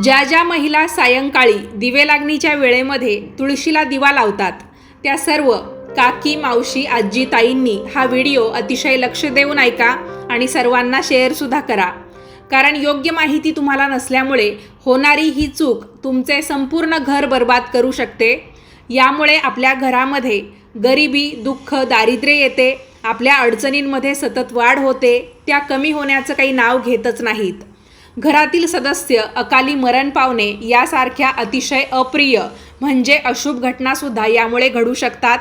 ज्या ज्या महिला सायंकाळी दिवे लागणीच्या वेळेमध्ये तुळशीला दिवा लावतात त्या सर्व काकी मावशी आजी ताईंनी हा व्हिडिओ अतिशय लक्ष देऊन ऐका आणि सर्वांना शेअरसुद्धा करा. कारण योग्य माहिती तुम्हाला नसल्यामुळे होणारी ही चूक तुमचे संपूर्ण घर बर्बाद करू शकते. यामुळे आपल्या घरामध्ये गरिबी दुःख दारिद्र्य येते आपल्या अडचणींमध्ये सतत वाढ होते त्या कमी होण्याचं काही नाव घेतच नाहीत. घरातील सदस्य अकाली मरण पावणे यासारख्या अतिशय अप्रिय म्हणजे अशुभ घटनासुद्धा यामुळे घडू शकतात.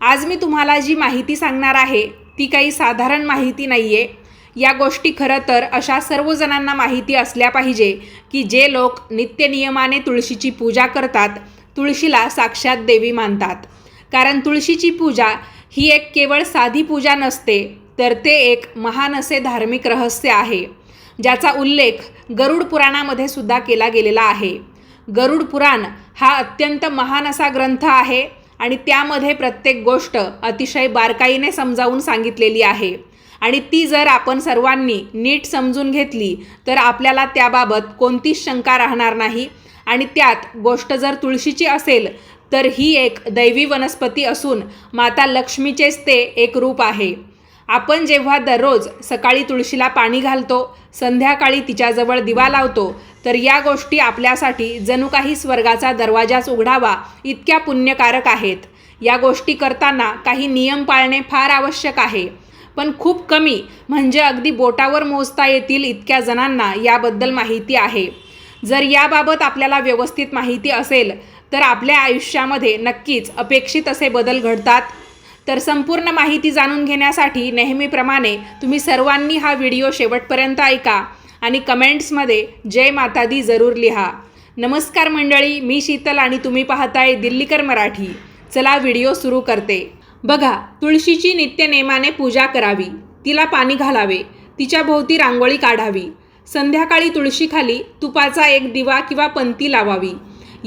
आज मी तुम्हाला जी माहिती सांगणार आहे ती काही साधारण माहिती नाही आहे या गोष्टी खरं तर अशा सर्वजणांना माहिती असल्या पाहिजे की जे लोक नित्यनियमाने तुळशीची पूजा करतात तुळशीला साक्षात देवी मानतात. कारण तुळशीची पूजा ही एक केवळ साधी पूजा नसते तर ते एक महान असे धार्मिक रहस्य आहे. ज्याचा उल्लेख गरुड पुराणामध्ये सुद्धा केला गेलेला आहे. गरुड पुराण हा अत्यंत महान असा ग्रंथ आहे आणि त्यामध्ये प्रत्येक गोष्ट अतिशय बारकाईने समजावून सांगितलेली आहे. आणि ती जर आपण सर्वांनी नीट समजून घेतली तर आपल्याला त्याबाबत कोणतीच शंका राहणार नाही. आणि त्यात गोष्ट जर तुळशीची असेल तर ही एक दैवी वनस्पती असून माता लक्ष्मीचेच ते एक रूप आहे. आपण जेव्हा दररोज सकाळी तुळशीला पाणी घालतो संध्याकाळी तिच्याजवळ दिवा लावतो तर या गोष्टी आपल्यासाठी जणू काही स्वर्गाचा दरवाजाच उघडावा इतक्या पुण्यकारक आहेत. या गोष्टी करताना काही नियम पाळणे फार आवश्यक आहे. पण खूप कमी म्हणजे अगदी बोटावर मोजता येतील इतक्या जणांना याबद्दल माहिती आहे. जर याबाबत आपल्याला व्यवस्थित माहिती असेल तर आपल्या आयुष्यामध्ये नक्कीच अपेक्षित असे बदल घडतात. तर संपूर्ण माहिती जाणून घेण्यासाठी नेहमीप्रमाणे तुम्ही सर्वांनी हा व्हिडिओ शेवटपर्यंत ऐका आणि कमेंट्समध्ये जय माता दी जरूर लिहा. नमस्कार मंडळी मी शीतल आणि तुम्ही पाहताय दिल्लीकर मराठी. चला व्हिडिओ सुरू करते. बघा तुळशीची नित्यनेमाने पूजा करावी. तिला पाणी घालावे. तिच्या भोवती रांगोळी काढावी. संध्याकाळी तुळशीखाली तुपाचा एक दिवा किंवा पंती लावावी.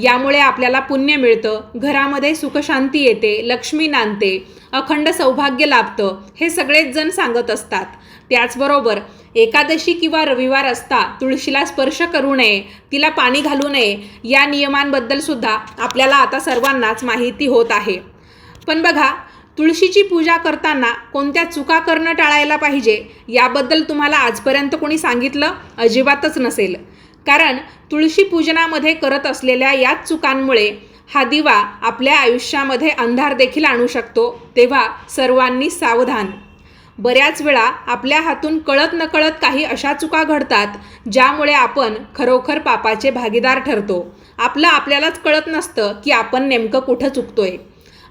यामुळे आपल्याला पुण्य मिळतं. घरामध्ये सुखशांती येते लक्ष्मी नांदते. अखंड सौभाग्य लाभतं हे सगळेच जण सांगत असतात. त्याचबरोबर एकादशी किंवा रविवार असता तुळशीला स्पर्श करू नये तिला पाणी घालू नये या नियमांबद्दल सुद्धा आपल्याला आता सर्वांनाच माहिती होत आहे. पण बघा तुळशीची पूजा करताना कोणत्या चुका करणं टाळायला पाहिजे याबद्दल तुम्हाला आजपर्यंत कोणी सांगितलं? अजिबातच नसेल. कारण तुळशी पूजनामध्ये करत असलेल्या याच चुकांमुळे हा दिवा आपल्या आयुष्यामध्ये अंधार देखील आणू शकतो तेव्हा सर्वांनी सावधान. बऱ्याच वेळा आपल्या हातून कळत नकळत काही अशा चुका घडतात ज्यामुळे आपण खरोखर पापाचे भागीदार ठरतो. आपलं आपल्यालाच कळत नसतं की आपण नेमकं कुठं चुकतोय.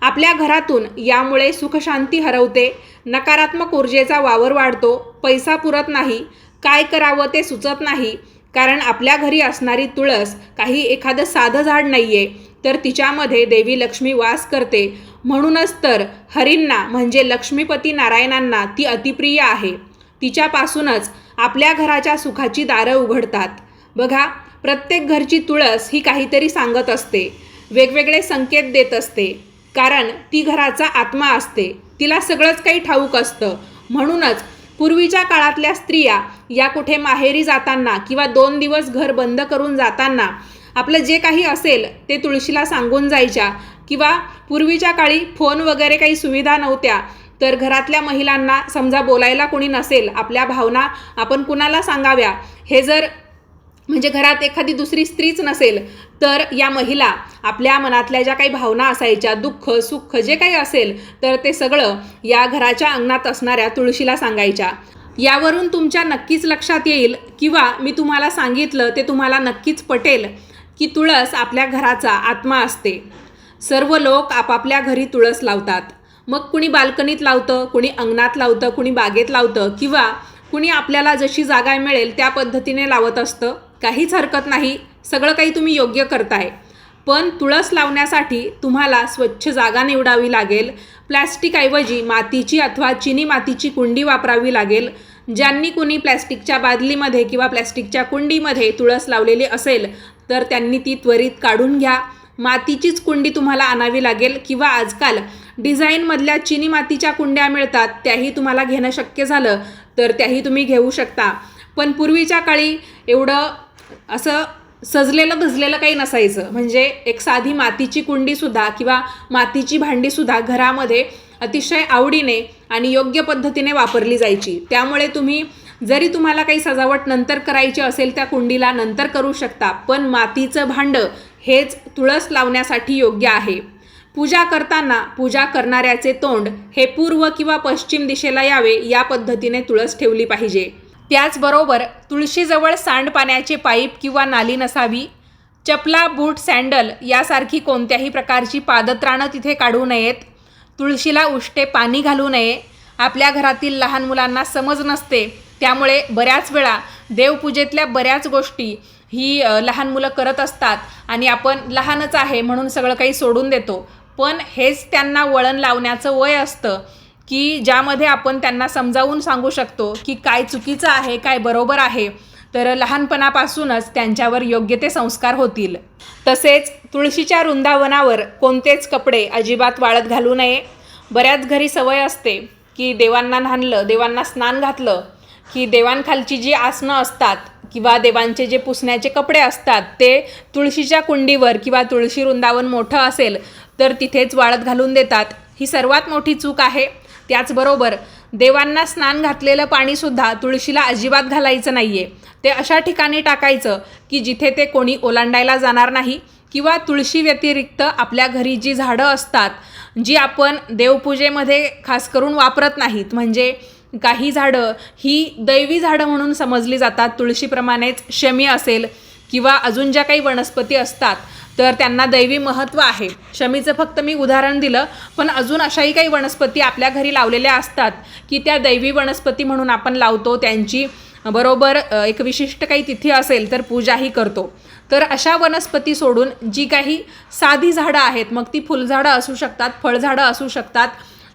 आपल्या घरातून यामुळे सुखशांती हरवते नकारात्मक ऊर्जेचा वावर वाढतो पैसा पुरत नाही काय करावं ते सुचत नाही कारण आपल्या घरी असणारी तुळस काही एखादं साधं झाड नाही आहे तर तिच्यामध्ये देवी लक्ष्मी वास करते. म्हणूनच तर हरींना म्हणजे लक्ष्मीपती नारायणांना ती अतिप्रिय आहे. तिच्यापासूनच आपल्या घराच्या सुखाची दारं उघडतात. बघा प्रत्येक घरची तुळस ही काहीतरी सांगत असते. वेगवेगळे संकेत देत असते. कारण ती घराचा आत्मा असते. तिला सगळंच काही ठाऊक असतं. म्हणूनच पूर्वीच्या काळातल्या स्त्रिया या कुठे माहेरी जाताना किंवा दोन दिवस घर बंद करून जाताना आपलं जे काही असेल ते तुळशीला सांगून जायच्या किंवा पूर्वीच्या काळी फोन वगैरे काही सुविधा नव्हत्या तर घरातल्या महिलांना समजा बोलायला कोणी नसेल आपल्या भावना आपण कुणाला सांगाव्या? हे जर म्हणजे घरात एखादी दुसरी स्त्रीच नसेल तर या महिला आपल्या मनातल्या ज्या काही भावना असायच्या दुःख सुख जे काही असेल तर ते सगळं या घराच्या अंगणात असणाऱ्या तुळशीला सांगायच्या. यावरून तुमच्या नक्कीच लक्षात येईल किंवा मी तुम्हाला सांगितलं ते तुम्हाला नक्कीच पटेल की तुळस आपल्या घराचा आत्मा असते. सर्व लोक आपापल्या घरी तुळस लावतात. मग कुणी बाल्कनीत लावतं कुणी अंगणात लावतं कुणी बागेत लावतं किंवा कुणी आपल्याला जशी जागा मिळेल त्या पद्धतीने लावत असतं. काहीच हरकत नाही सगळं काही तुम्ही योग्य करताय. पण तुळस लावण्यासाठी तुम्हाला स्वच्छ जागा निवडावी लागेल. प्लॅस्टिकऐवजी मातीची अथवा चिनी मातीची कुंडी वापरावी लागेल. ज्यांनी कुणी प्लॅस्टिकच्या बादलीमध्ये किंवा प्लॅस्टिकच्या कुंडीमध्ये तुळस लावलेली असेल तर त्यांनी ती त्वरित काढून घ्या. मातीचीच कुंडी तुम्हाला आणावी लागेल किंवा आजकाल डिझाईनमधल्या चिनी मातीच्या कुंड्या मिळतात त्याही तुम्हाला घेणं शक्य झालं तर त्याही तुम्ही घेऊ शकता. पण पूर्वीच्या काळी एवढं असं सजलेलं धजलेलं काही नसायचं. म्हणजे एक साधी मातीची कुंडीसुद्धा किंवा मातीची भांडीसुद्धा घरामध्ये अतिशय आवडीने आणि योग्य पद्धतीने वापरली जायची. त्यामुळे तुम्ही जरी तुम्हाला काही सजावट नंतर करायची असेल त्या कुंडीला नंतर करू शकता पण मातीचं भांडं हेच तुळस लावण्यासाठी योग्य आहे. पूजा करताना पूजा करणाऱ्याचे तोंड हे पूर्व किंवा पश्चिम दिशेला यावे या पद्धतीने तुळस ठेवली पाहिजे. त्याचबरोबर तुळशीजवळ सांडपाण्याचे पाईप किंवा नाली नसावी चपला बूट सँडल यासारखी कोणत्याही प्रकारची पादत्राणं तिथे काढू नयेत तुळशीला उष्टे पाणी घालू नये आपल्या घरातील लहान मुलांना समज नसते त्यामुळे बऱ्याच वेळा देवपूजेतल्या बऱ्याच गोष्टी ही लहान मुलं करत असतात आणि आपण लहानच आहे म्हणून सगळं काही सोडून देतो. पण हेच त्यांना वळण लावण्याचं वय असतं. की ज्यामध्ये आपण त्यांना समजावून सांगू शकतो की काय चुकीचं आहे काय बरोबर आहे. तर लहानपणापासूनच त्यांच्यावर योग्य ते संस्कार होतील. तसेच तुळशीच्या वृंदावनावर कोणतेच कपडे अजिबात वाळत घालू नये. बऱ्याच घरी सवय असते की देवांना न्हाणलं देवांना स्नान घातलं की देवांखालची जी आसनं असतात किंवा देवांचे जे पुसण्याचे कपडे असतात ते तुळशीच्या कुंडीवर किंवा तुळशी वृंदावन मोठं असेल तर तिथेच वाळत घालून देतात. ही सर्वात मोठी चूक आहे. त्याचबरोबर देवांना स्नान घातलेलं पाणीसुद्धा तुळशीला अजिबात घालायचं नाही आहे ते अशा ठिकाणी टाकायचं की जिथे ते कोणी ओलांडायला जाणार नाही किंवा तुळशी व्यतिरिक्त आपल्या घरी जी झाडं असतात जी आपण देवपूजेमध्ये खास करून वापरत नाहीत म्हणजे काही झाडं ही दैवी झाडं म्हणून समजली जातात. तुळशीप्रमाणेच शमी असेल किंवा अजून ज्या काही वनस्पती असतात तर त्यांना दैवी महत्त्व आहे. शमीचं फक्त मी उदाहरण दिलं पण अजून अशाही काही वनस्पती आपल्या घरी लावलेल्या असतात की त्या दैवी वनस्पती म्हणून आपण लावतो त्यांची बरोबर एक विशिष्ट काही तिथी असेल तर पूजाही करतो. तर अशा वनस्पती सोडून जी काही साधी झाडं आहेत मग ती फुलझाडं असू शकतात फळझाडं असू शकतात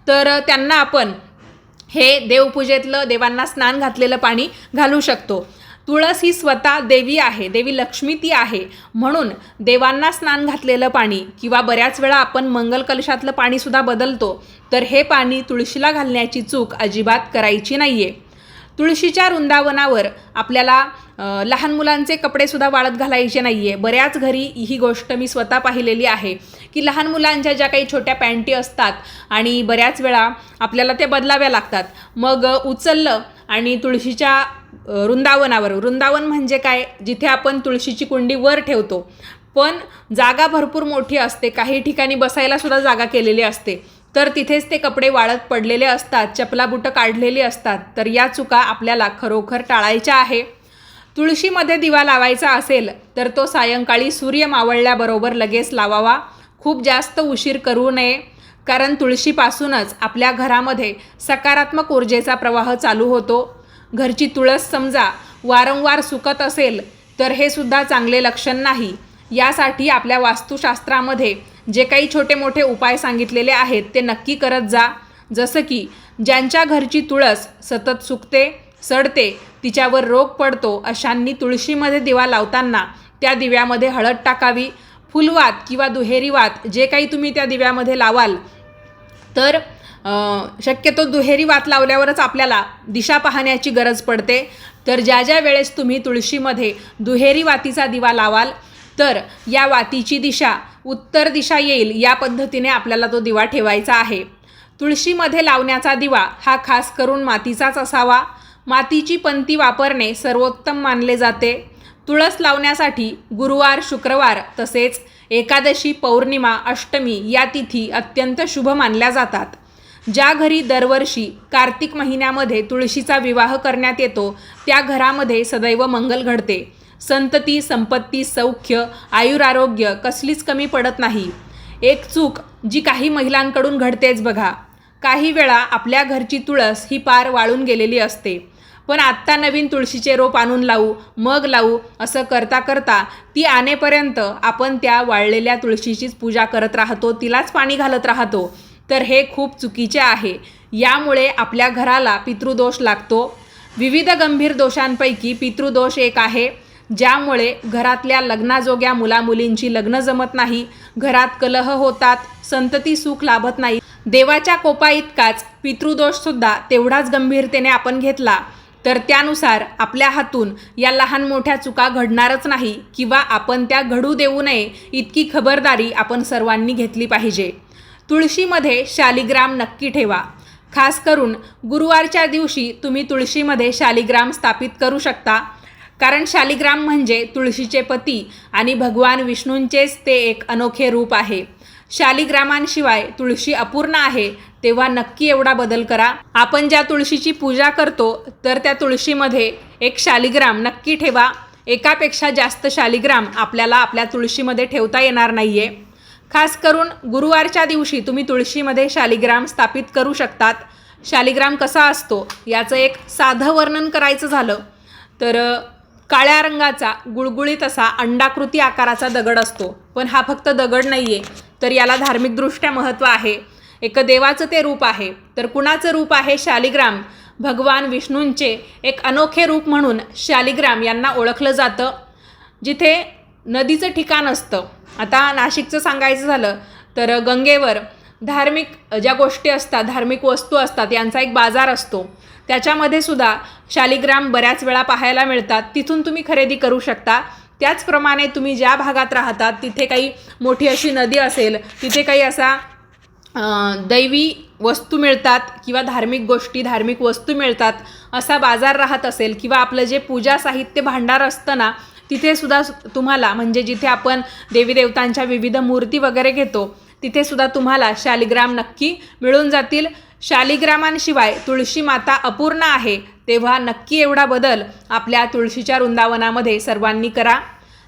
तर त्यांना आपण हे देवपूजेतलं देवांना स्नान घातलेलं पाणी घालू शकतो. तुळस ही स्वतः देवी आहे देवी लक्ष्मी ती आहे. म्हणून देवांना स्नान घातलेलं पाणी किंवा बऱ्याच वेळा आपण मंगल कलशातलं पाणीसुद्धा बदलतो तर हे पाणी तुळशीला घालण्याची चूक अजिबात करायची नाही आहे तुळशीच्या वृंदावनावर आपल्याला लहान मुलांचे कपडेसुद्धा वाळत घालायचे नाही आहे बऱ्याच घरी ही गोष्ट मी स्वतः पाहिलेली आहे की लहान मुलांच्या ज्या काही छोट्या पॅन्टी असतात आणि बऱ्याच वेळा आपल्याला ते बदलाव्या लागतात. मग उचललं आणि तुळशीच्या वृंदावनावर. वृंदावन म्हणजे काय? जिथे आपण तुळशीची कुंडी वर ठेवतो. पण जागा भरपूर मोठी असते. काही ठिकाणी बसायला सुद्धा जागा केलेली असते. तर तिथेच ते कपडे वाळत पडलेले असतात चपला बुटं काढलेली असतात. तर या चुका आपल्याला खरोखर टाळायच्या आहे. तुळशीमध्ये दिवा लावायचा असेल तर तो सायंकाळी सूर्य मावळल्याबरोबर लगेच लावावा. खूप जास्त उशीर करू नये. कारण तुळशीपासूनच आपल्या घरामध्ये सकारात्मक ऊर्जेचा प्रवाह चालू होतो. घरची तुळस समजा वारंवार सुकत असेल तर हे सुद्धा चांगले लक्षण नाही. यासाठी आपल्या वास्तुशास्त्रामध्ये जे काही छोटे मोठे उपाय सांगितलेले आहेत ते नक्की करत जा. जसं की ज्यांच्या घरची तुळस सतत सुकते सडते तिच्यावर रोग पडतो अशांनी तुळशीमध्ये दिवा लावताना त्या दिव्यामध्ये हळद टाकावी. फुलवात किंवा दुहेरी वात जे काही तुम्ही त्या दिव्यामध्ये लावाल तर शक्यतो दुहेरी वात लावल्यावरच आपल्याला दिशा पाहण्याची गरज पडते. तर ज्या ज्या वेळेस तुम्ही तुळशीमध्ये दुहेरी वातीचा दिवा लावाल तर या वातीची दिशा उत्तर दिशा येईल या पद्धतीने आपल्याला तो दिवा ठेवायचा आहे. तुळशीमध्ये लावण्याचा दिवा हा खास करून मातीचाच असावा. मातीची पंती वापरणे सर्वोत्तम मानले जाते. तुळस लावण्यासाठी गुरुवार शुक्रवार तसेच एकादशी पौर्णिमा अष्टमी या तिथी अत्यंत शुभ मानल्या जातात. ज्या घरी दरवर्षी कार्तिक महिन्यामध्ये तुळशीचा विवाह करण्यात येतो त्या घरामध्ये सदैव मंगल घडते. संतती संपत्ती सौख्य आयुरारोग्य कसलीच कमी पडत नाही. एक चूक जी काही महिलांकडून घडतेच बघा. काही वेळा आपल्या घरची तुळस ही पार वाळून गेलेली असते. पण आत्ता नवीन तुळशीचे रोप आणून लावू मग लावू असं करता करता ती आणेपर्यंत आपण त्या वाळलेल्या तुळशीचीच पूजा करत राहतो तिलाच पाणी घालत राहतो. तर हे खूप चुकीचे आहे. यामुळे आपल्या घराला पितृदोष लागतो. विविध गंभीर दोषांपैकी पितृदोष एक आहे. ज्यामुळे घरातल्या लग्नाजोग्या मुलामुलींची लग्न जमत नाही घरात कलह होतात संतती सुख लाभत नाही. देवाच्या कोपा इतकाच पितृदोषसुद्धा तेवढाच गंभीरतेने आपण घेतला तर त्यानुसार आपल्या हातून या लहान मोठ्या चुका घडणारच नाही किंवा आपण त्या घडू देऊ नये इतकी खबरदारी आपण सर्वांनी घेतली पाहिजे. तुळशीमध्ये शालिग्राम नक्की ठेवा. खास करून गुरुवारच्या दिवशी तुम्ही तुळशीमध्ये शालिग्राम स्थापित करू शकता. कारण शालिग्राम म्हणजे तुळशीचे पती आणि भगवान विष्णूंचेच ते एक अनोखे रूप आहे. शालिग्रामांशिवाय तुळशी अपूर्ण आहे तेव्हा नक्की एवढा बदल करा. आपण ज्या तुळशीची पूजा करतो तर त्या तुळशीमध्ये एक शालिग्राम नक्की ठेवा. एकापेक्षा जास्त शालिग्राम आपल्याला आपल्या तुळशीमध्ये ठेवता येणार नाही आहे खास करून गुरुवारच्या दिवशी तुम्ही तुळशीमध्ये शालिग्राम स्थापित करू शकतात. शालिग्राम कसा असतो? याचं एक साधं वर्णन करायचं झालं तर काळ्या रंगाचा गुळगुळीत असा अंडाकृती आकाराचा दगड असतो. पण हा फक्त दगड नाही आहे तर याला धार्मिकदृष्ट्या महत्त्व आहे. एक देवाचं ते रूप आहे. तर कुणाचं रूप आहे शालिग्राम? भगवान विष्णूंचे एक अनोखे रूप म्हणून शालिग्राम यांना ओळखलं जातं. जिथे नदीचं ठिकाण असतं. आता नाशिकचं सांगायचं झालं तर गंगेवर धार्मिक ज्या गोष्टी असतात धार्मिक वस्तू असतात यांचा एक बाजार असतो. त्याच्यामध्ये सुद्धा शालिग्राम बऱ्याच वेळा पाहायला मिळतात. तिथून तुम्ही खरेदी करू शकता. त्याचप्रमाणे तुम्ही ज्या भागात राहतात तिथे काही मोठी अशी नदी असेल तिथे काही असा दैवी वस्तू मिळतात किंवा धार्मिक गोष्टी धार्मिक वस्तू मिळतात असा बाजार राहत असेल किंवा आपलं जे पूजा साहित्य भांडार असतं ना तिथे सुद्धा तुम्हाला म्हणजे जिथे आपण देवी देवतांच्या विविध मूर्ती वगैरे घेतो तिथे सुद्धा तुम्हाला शालिग्राम नक्की मिळून जातील. शालिग्रामांशिवाय तुळशी माता अपूर्ण आहे तेव्हा नक्की एवढा बदल आपल्या तुळशीच्या वृंदावनामध्ये सर्वांनी करा.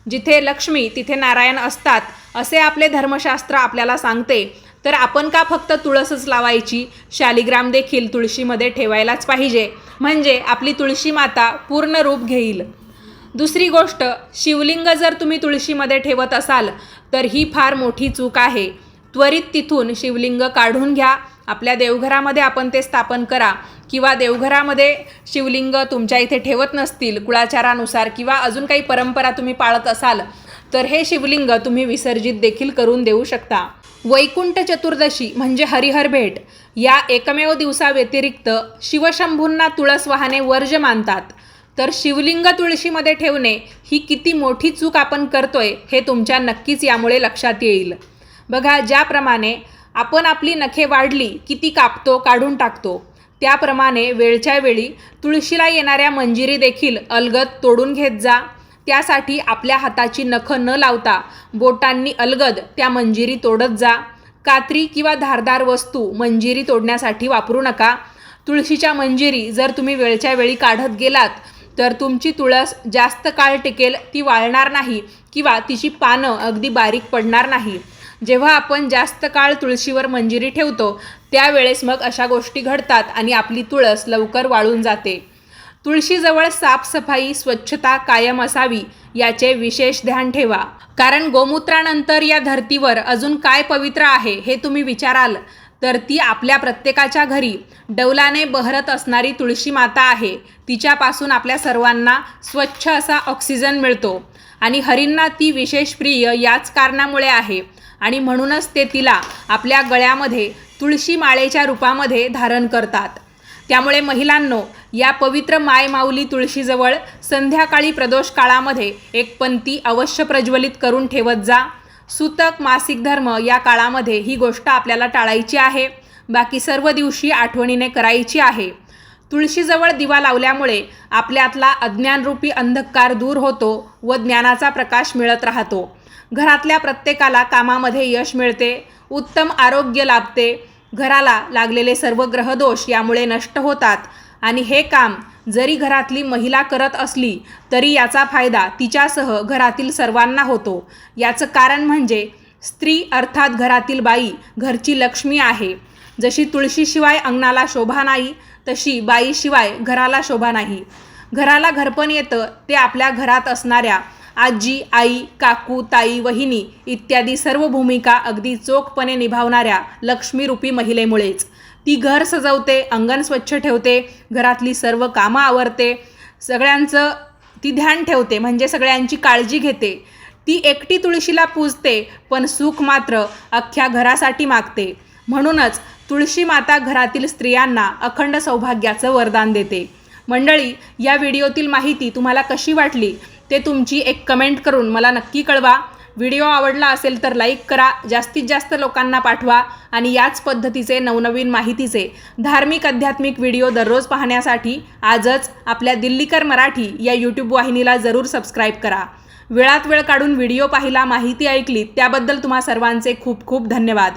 जिथे लक्ष्मी तिथे नारायण असतात असे आपले धर्मशास्त्र आपल्याला सांगते तर आपण का फक्त तुळसच लावायची? शालिग्राम देखील तुळशीमध्ये ठेवायलाच पाहिजे. म्हणजे आपली तुळशी माता पूर्ण रूप घेईल. दुसरी गोष्ट शिवलिंग जर तुम्ही तुळशीमध्ये ठेवत असाल तर ही फार मोठी चूक आहे. त्वरित तिथून शिवलिंग काढून घ्या. आपल्या देवघरामध्ये आपण ते स्थापन करा. किंवा देवघरामध्ये शिवलिंग तुमच्या इथे ठेवत नसतील कुळाचारानुसार किंवा अजून काही परंपरा तुम्ही पाळत असाल तर हे शिवलिंग तुम्ही विसर्जित देखील करून देऊ शकता. वैकुंठ चतुर्दशी म्हणजे हरिहर भेट. या एकमेव दिवसाव्यतिरिक्त शिवशंभूंना तुळस वाहने वर्ज मानतात. तर शिवलिंग तुळशीमध्ये ठेवणे ही किती मोठी चूक आपण करतोय हे तुमच्या नक्कीच यामुळे लक्षात येईल. बघा ज्याप्रमाणे आपण आपली नखे वाढली की ती कापतो काढून टाकतो त्याप्रमाणे वेळच्या वेळी तुळशीला येणाऱ्या मंजिरी देखील अलगद तोडून घेत जा. त्यासाठी आपल्या हाताची नखं न लावता बोटांनी अलगद त्या मंजिरी तोडत जा. कात्री किंवा धारदार वस्तू मंजिरी तोडण्यासाठी वापरू नका. तुळशीच्या मंजिरी जर तुम्ही वेळच्या वेळी काढत गेलात तर तुमची तुळस जास्त काळ टिकेल ती वाळणार नाही किंवा तिची पानं अगदी बारीक पडणार नाही. जेव्हा आपण जास्त काळ तुळशीवर मंजिरी ठेवतो त्यावेळेस मग अशा गोष्टी घडतात आणि आपली तुळस लवकर वाळून जाते. तुळशीजवळ साफसफाई स्वच्छता कायम असावी याचे विशेष ध्यान ठेवा. कारण गोमूत्रानंतर या धर्तीवर अजून काय पवित्र आहे हे तुम्ही विचाराल. तर ती आपल्या प्रत्येकाच्या घरी डौलाने बहरत असणारी तुळशी माता आहे. तिच्यापासून आपल्या सर्वांना स्वच्छ असा ऑक्सिजन मिळतो. आणि हरींना ती विशेष प्रिय याच कारणामुळे आहे. आणि म्हणूनच ते तिला आपल्या गळ्यामध्ये तुळशी माळेच्या रूपामध्ये धारण करतात. त्यामुळे महिलांनो या पवित्र माय माऊली तुळशीजवळ संध्याकाळी प्रदोष काळामध्ये एक पंथी अवश्य प्रज्वलित करून ठेवत जा. सूतक मासिक धर्म या काळामध्ये ही गोष्ट आपल्याला टाळायची आहे. बाकी सर्व दिवशी आठवणीने करायची आहे. तुळशीजवळ दिवा लावल्यामुळे आपल्यातला अज्ञानरूपी अंधकार दूर होतो व ज्ञानाचा प्रकाश मिळत राहतो. घरातल्या प्रत्येकाला कामामध्ये यश मिळते उत्तम आरोग्य लाभते. घराला लागलेले सर्व ग्रहदोष यामुळे नष्ट होतात. आणि हे काम जरी घरातली महिला करत असली तरी याचा फायदा तिच्यासह घरातील सर्वांना होतो. याचं कारण म्हणजे स्त्री अर्थात घरातील बाई घरची लक्ष्मी आहे. जशी तुळशीशिवाय अंगणाला शोभा नाही तशी बाईशिवाय घराला शोभा नाही. घराला घरपण येतं ते आपल्या घरात असणाऱ्या आजी आई काकू ताई वहिनी इत्यादी सर्व भूमिका अगदी चोखपणे निभावणाऱ्या लक्ष्मीरूपी महिलेमुळेच. ती घर सजवते अंगण स्वच्छ ठेवते घरातली सर्व कामं आवरते सगळ्यांचं ती ध्यान ठेवते म्हणजे सगळ्यांची काळजी घेते. ती एकटी तुळशीला पूजते पण सुख मात्र अख्ख्या घरासाठी मागते. म्हणूनच तुळशी माता घरातील स्त्रियांना अखंड सौभाग्याचं वरदान देते. मंडळी या व्हिडिओतील माहिती तुम्हाला कशी वाटली ते तुमची एक कमेंट करून मला नक्की कळवा. व्हिडिओ आवडला असेल तर लाईक करा जास्तीत जास्त लोकांना पाठवा आणि याच पद्धतीचे नवनवीन माहितीचे धार्मिक आध्यात्मिक व्हिडिओ दररोज पाहण्यासाठी आजच आपल्या दिल्लीकर मराठी या यूट्यूब वाहिनीला जरूर सबस्क्राईब करा. वेळात वेळ काढून व्हिडिओ पाहिला माहिती ऐकली त्याबद्दल तुम्हा सर्वांचे खूप खूप धन्यवाद.